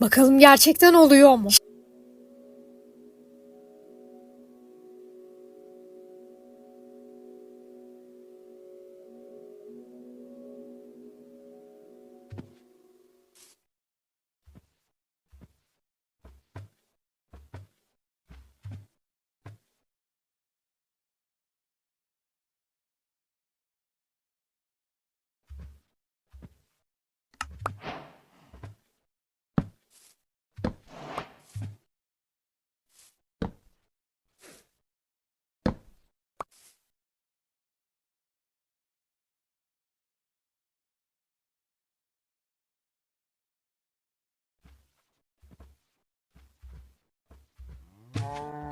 Bakalım gerçekten oluyor mu? home.